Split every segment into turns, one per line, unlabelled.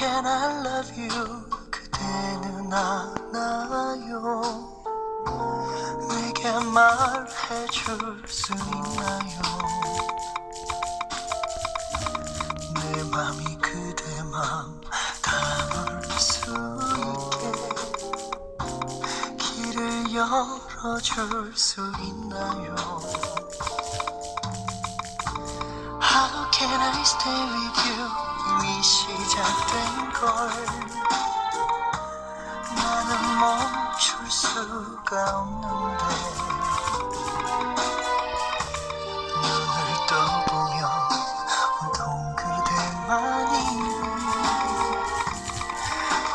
Can I love you? 그대는 알아요? 내게 말해줄 수 있나요? 내 맘이 그대 맘 닿을 수 있게 길을 열어줄 수 있나요? How can I stay with you 이미 시작된 걸 나는 멈출 수가 없는데 눈을 떠보면 온통 그대만이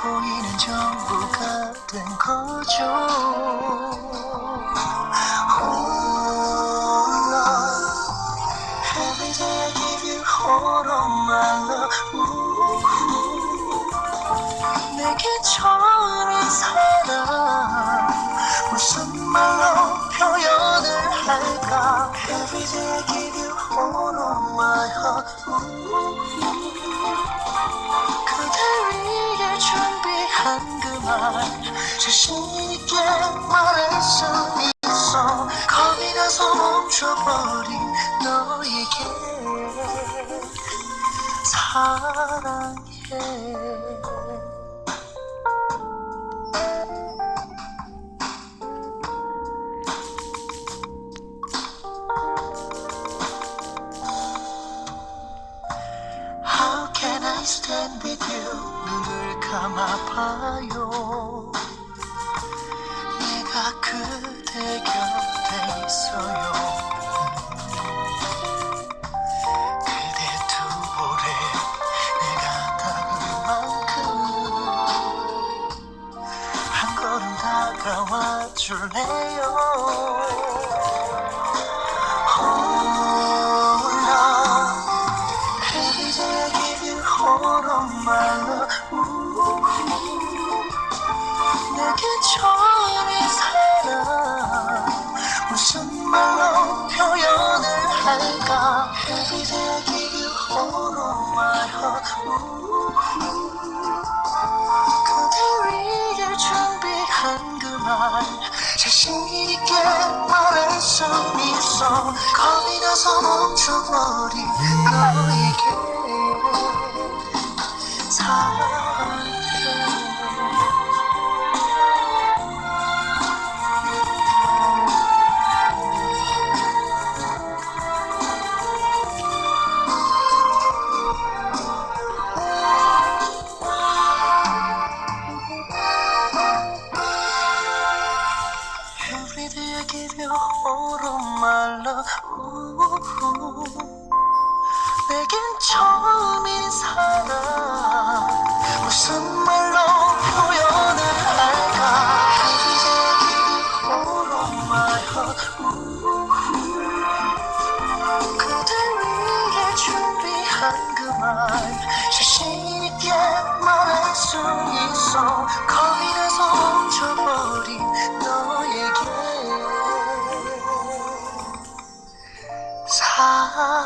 보이는 전부가 된 거죠. Of my love 자신있게 말할 수 있어. 겁이 나서 멈춰버린 너에게 사랑해 stand with you. 눈을 감아봐요. 내가 그대 곁에 있어요. 그대 두 볼에 내가 닿을 만큼 한 걸음 다가와 줄래요 Ooh. 내게 처음인 사랑. 무슨 말로 표현을 할까? Every day I give. 그대 위해 준비한 그 말. 자신 있게 말할 수 있어. 겁이 나서 멈춰버린 너에게 사 겁이 나서 멈춰버린 너에게 사랑해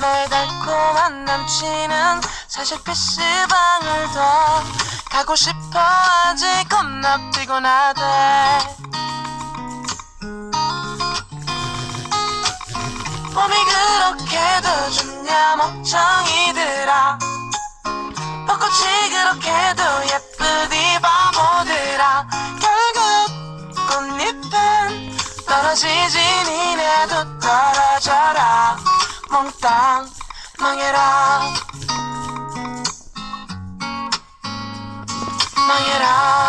너의 달콤한 남친은 사실 PC방을 더 가고 싶어. 하지 겁나 피곤하대.
봄이 그렇게도 좋냐 멍청이들아 벚꽃이 그렇게 망해라. 망해라